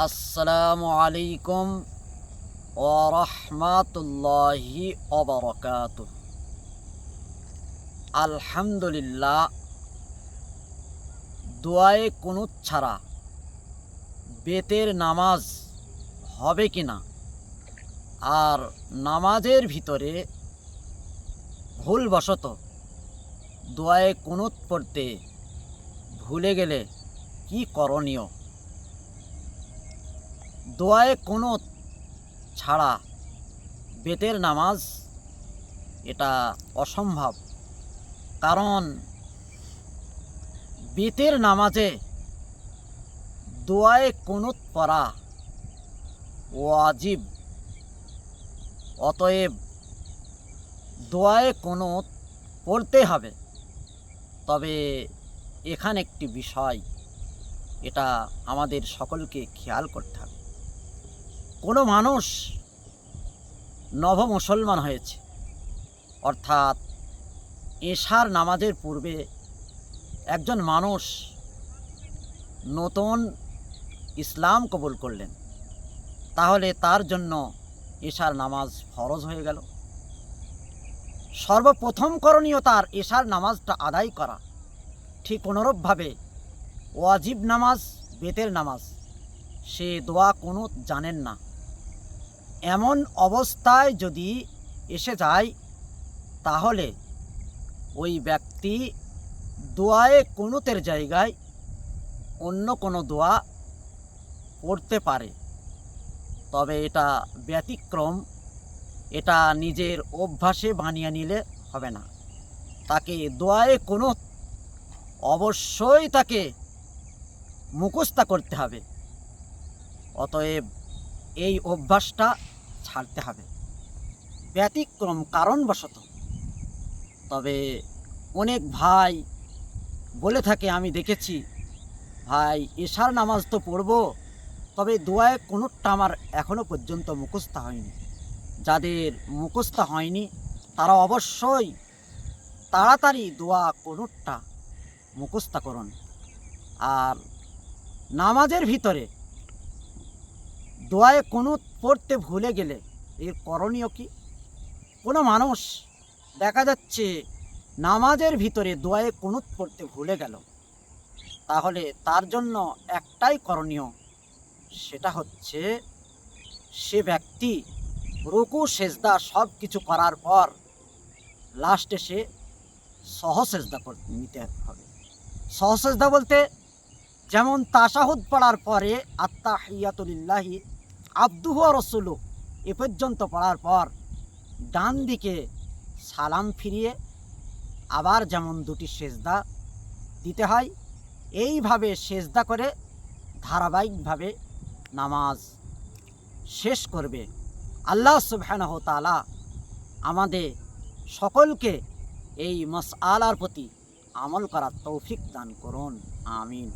আসসালামু আলাইকুম ওরহমাতুল্লাহি অবরকাত আলহামদুলিল্লাহ, দোয়ায়ে কুনুত ছাড়া বেতের নামাজ হবে কি না? আর নামাজের ভিতরে ভুলবশত দোয়ায়ে কুনুত পড়তে ভুলে গেলে কি করণীয়? দোয়ায়ে কুনুত ছাড়া বেতের নামাজ এটা অসম্ভব। কারণ বেতের নামাজে দোয়ায়ে কুনুত পড়া ওয়াজিব, অতএব দোয়ায়ে কুনুত পড়তে হবে। তবে এখানে একটি বিষয়, এটা আমাদের সকলকে খেয়াল করতে হবে। কোনো মানুষ নব মুসলমান হয়েছে। অর্থাৎ এশার নামাজের পূর্বে একজন মানুষ নতুন ইসলাম কবুল করলেন। তাহলে তার জন্য এশার নামাজ ফরজ হয়ে গেল। সর্বপ্রথম করণীয় তার এশার নামাজটা আদায় করা। ঠিক অনুরূপভাবে ওয়াজিব নামাজ, বেতের নামাজ, সে দোয়া কোনো জানেন না। এমন অবস্থায় যদি এসে যায়, তাহলে ওই ব্যক্তি দোয়ায়ে কুনুতের জায়গায় অন্য কোনো দোয়া পড়তে পারে। তবে এটা ব্যতিক্রম, এটা নিজের অভ্যাসে বানিয়ে নিলে হবে না। তাকে দোয়ায়ে কোনো অবশ্যই তাকে মুখস্থা করতে হবে। অতএব এই অভ্যাসটা ছাড়তে হবে। ব্যতিক্রম কারণবশত। তবে অনেক ভাই বলে থাকে, আমি দেখেছি। ভাই, এশার নামাজ তো পড়ব, তবে দোয়ায় কোনোটা আমার এখনও পর্যন্ত মুখস্থ হয়নি। যাদের মুখস্থ হয়নি, তারা অবশ্যই তাড়াতাড়ি দোয়া কোনোটা মুখস্থ করুন। আর নামাজের ভিতরে দোয়ায় কোনো পড়তে ভুলে গেলে এর করণীয় কি? কোনো মানুষ দেখা যাচ্ছে নামাজের ভিতরে দোয়ায়ে কুনুত পড়তে ভুলে গেল। তাহলে তার জন্য একটাই করণীয়, সেটা হচ্ছে সে ব্যক্তি রুকু, সেজদা সব কিছু করার পর লাস্টে সে সহসেজদা নিতে হবে। সহসেজদা বলতে যেমন তাসাহুদ পড়ার পরে আত্মা হিয়াতুলিল্লাহি আব্দুহ রসুলু এ পর্যন্ত পড়ার পর ডান দিকে সালাম ফিরিয়ে আবার যেমন দুটি সেজদা দিতে হয়, এইভাবে সেজদা করে ধারাবাহিকভাবে নামাজ শেষ করবে। আল্লাহ সুবহানাহু তাআলা আমাদের সকলকে এই মসআলার প্রতি আমল করার তৌফিক দান করুন। আমিন।